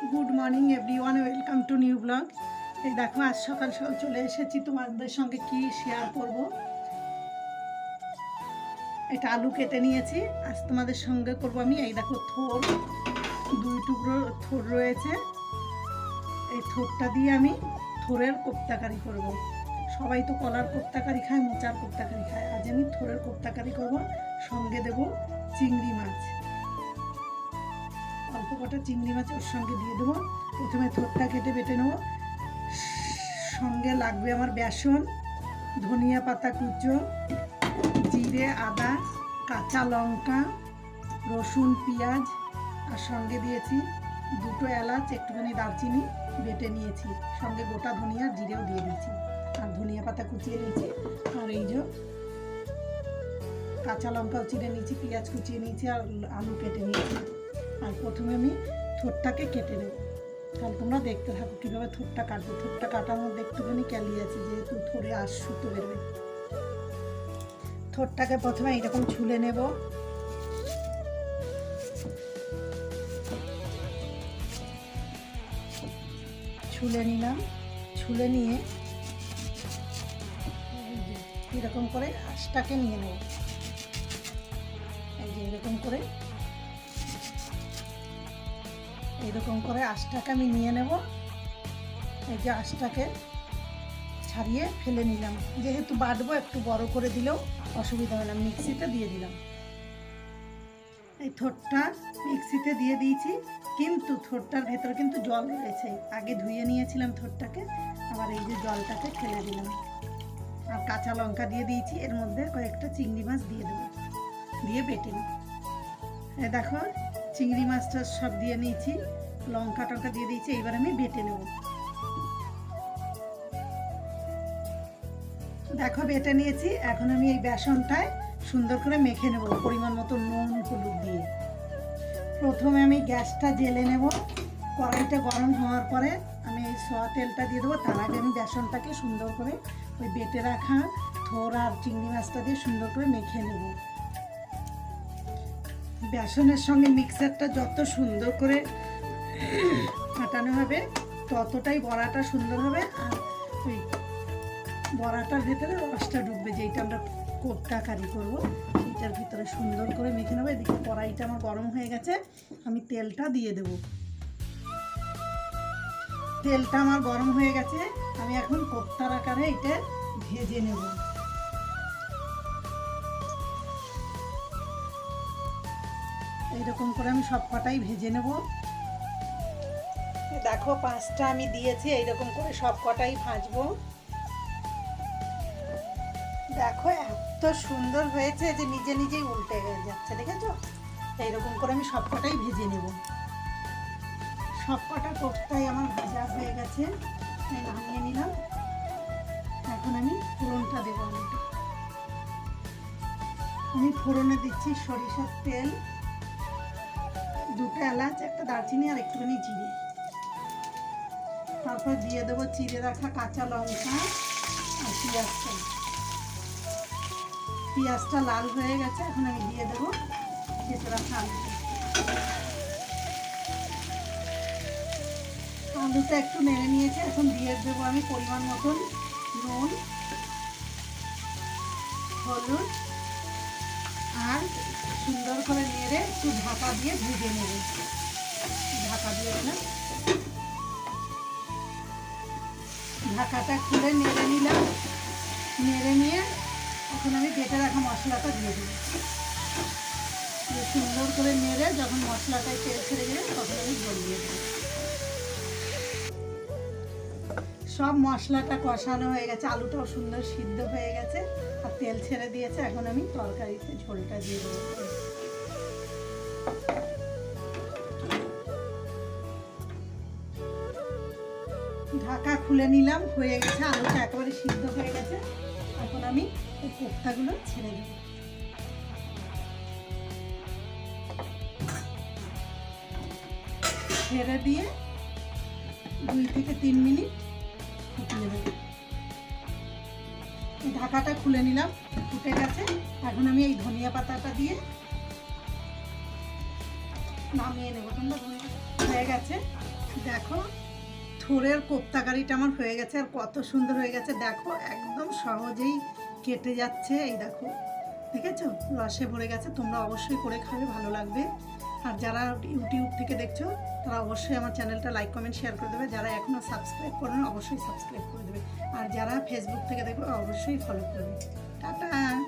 Good morning everyone, welcome to new blog. এই দেখো, আজ সকাল সকাল চলে এসেছি। তোমাদের সঙ্গে কি শেয়ার করব? এটা আলু কেটে নিয়েছি। আজ তোমাদের সঙ্গে করব আমি। এই দেখো, থোর। দুই টুকরো থোর রয়েছে। এই থোরটা দিয়ে আমি থোরের কোপ্তাকারি করব। সবাই তো কলার কোপ্তাকারি খায়, মোচার কোপ্তাকারি খায়। আজ আমি থোরের কোপ্তাকারি করব। সঙ্গে দেব চিংড়ি মাছ। অল্প কটা চিংড়ি মাছ ওর সঙ্গে দিয়ে দেবো। প্রথমে থোরটা কেটে বেটে নেব। সঙ্গে লাগবে আমার বেসন, ধনিয়া পাতা কুচো, জিরে, আদা, কাঁচা লঙ্কা, রসুন, পেঁয়াজ আর সঙ্গে দিয়েছি দুটো এলাচ, একটুখানি দারচিনি বেটে নিয়েছি। সঙ্গে গোটা ধনিয়া জিরেও দিয়ে দিয়েছি। আর ধনিয়া পাতা কুচিয়ে নিয়েছি। আর এই যে কাঁচা লঙ্কাও চিড়ে নিয়েছি, পেঁয়াজ কুচিয়ে নিয়েছি আর আলু কেটে নিয়েছি। আর প্রথমে আমি থোরটাকে কেটে নেব। তাহলে তোমরা দেখতে থাকো কীভাবে থোরটা কাটবো। থোরটা কাটার মধ্যে একটুখানি ক্যালি আছে, যেহেতু থোরে আশ সুতো বেরোবে। থোরটাকে প্রথমে এইরকম ছুলে নেব। ছুলে নিলাম। ছুলে নিয়ে এরকম করে আঁশটাকে নিয়ে নেব। এই যে এরকম করে এরকম করে আঁশটাকে আমি নিয়ে নেব। এই যে আঁশটাকে ছাড়িয়ে ফেলে নিলাম। যেহেতু বাটবো, একটু বড় করে দিলেও অসুবিধা না। মিক্সিতে দিয়ে দিলাম। এই থোটটা মিক্সিতে দিয়ে দিয়েছি। কিন্তু থোটটার ভেতরে কিন্তু জল রয়েছে। আগে ধুয়ে নিয়েছিলাম থোটটাকে আবার এই যে জলটাকে ফেলে দিলাম। আর কাঁচা লঙ্কা দিয়ে দিয়েছি। এর মধ্যে কয়েকটা চিংড়ি মাছ দিয়ে দেবো। দিয়ে বেটে নিই। দেখো চিংড়ি মাছটা সব দিয়ে নিয়েছি, লঙ্কা টঙ্কা দিয়ে দিয়েছি, এইবার আমি বেটে নেব। দেখো, বেটে নিয়েছি, এখন আমি এই বেসনটায় সুন্দর করে মেখে নেব, পরিমাণ মতো নুন, হলুদ দিয়ে। প্রথমে আমি গ্যাসটা জেলে নেব, কড়াইটা গরম হওয়ার পরে আমি এই সোয়া তেলটা দিয়ে দেবো, তার আগে আমি বেসনটাকে সুন্দর করে ওই বেটে রাখা থোর আর চিংড়ি মাছটা দিয়ে সুন্দর করে মেখে নেব। বেসনের সঙ্গে মিক্সারটা যত সুন্দর করে ফাটানো হবে, ততটাই বড়াটা সুন্দর হবে আর ওই বড়াটার ভেতরে রসটা ঢুকবে, যেইটা আমরা কোপ্তা কারি করব। সেইটার ভিতরে সুন্দর করে মেখে নেব। এদিকে কড়াইটা আমার গরম হয়ে গেছে, আমি তেলটা দিয়ে দেব। তেলটা আমার গরম হয়ে গেছে, আমি এখন কোপ্তার আকারে এটা ভেজে নেব। এইরকম করে আমি সব কটাই ভেজে নেব। দেখো, পাঁচটা আমি দিয়েছি, এইরকম করে সব কটাই ভাজবো। দেখো, এত সুন্দর হয়েছে যে নিজে নিজেই উল্টে হয়ে যাচ্ছে, দেখেছ? এইরকম করে আমি সব কটাই ভেজে নেব। সব কটা কোপ্তাই আমার ভাজা হয়ে গেছে, এই নামিয়ে নিলাম। এখন আমি ফোড়নটা দেবো আমি ফোড়নে দিচ্ছি সরিষার তেল। দুটো এলাচ, একটা দারচিনি আর একটুখানি জিরে। তারপর দিয়ে দেবো চিড়ে রাখা কাঁচা লঙ্কা আর পেঁয়াজটা। পেঁয়াজটা লাল হয়ে গেছে, এখন আমি দিয়ে দেবো কেটে রাখা আলুটা। আলুটা একটু নেড়ে নিয়েছে, এখন দিয়ে দেবো আমি পরিমাণ মতন নুন, হলুদ আর সুন্দর করে নেড়ে একটু ঢাকা দিয়ে ভেজে নেবে। ঢাকা দিয়ে দিলাম। ঢাকাটা খুলে নেড়ে নিলাম। নেড়ে নিয়ে এখন আমি বেটে রাখা মশলাটা দিয়ে দেবো। সুন্দর করে নেড়ে যখন মশলাটায় তেল ছেড়ে গেলে তখন আমি জল দিয়ে দেবো। সব মশলাটা কষানো হয়ে গেছে, আলুটাও সুন্দর সিদ্ধ হয়ে গেছে। তেল ছেড়ে দিয়েছে, এখন আমি তরকারিতে ঝোলটা দিয়ে দেবো। ঢাকা খুলে নিলাম, হয়ে গেছে, আলুটা একেবারে সিদ্ধ হয়ে গেছে। এখন আমি এই কোপ্তাগুলো ছেড়ে দেবো। ছেড়ে দিয়ে দুই থেকে তিন মিনিট ফুটিয়ে দেবো ঢাকাটা খুলে নিলাম, ফুটে গেছে। এখন আমি এই ধনিয়া পাতাটা দিয়ে নামিয়ে নেব। তোমরা হয়ে গেছে। দেখো, থোরের কোপ্তাকারিটা আমার হয়ে গেছে আর কত সুন্দর হয়ে গেছে। দেখো, একদম সহজেই কেটে যাচ্ছে। এই দেখো, দেখেছ? রসে ভরে গেছে। তোমরা অবশ্যই করে খাবে, ভালো লাগবে। আর যারা ইউটিউব থেকে দেখছ তারা অবশ্যই আমার চ্যানেলটা লাইক কমেন্ট শেয়ার করে দেবে। যারা এখনও সাবস্ক্রাইব করেন, অবশ্যই সাবস্ক্রাইব করে দেবে। আর যারা ফেসবুক থেকে দেখবে, অবশ্যই ফলো করবে টাটা!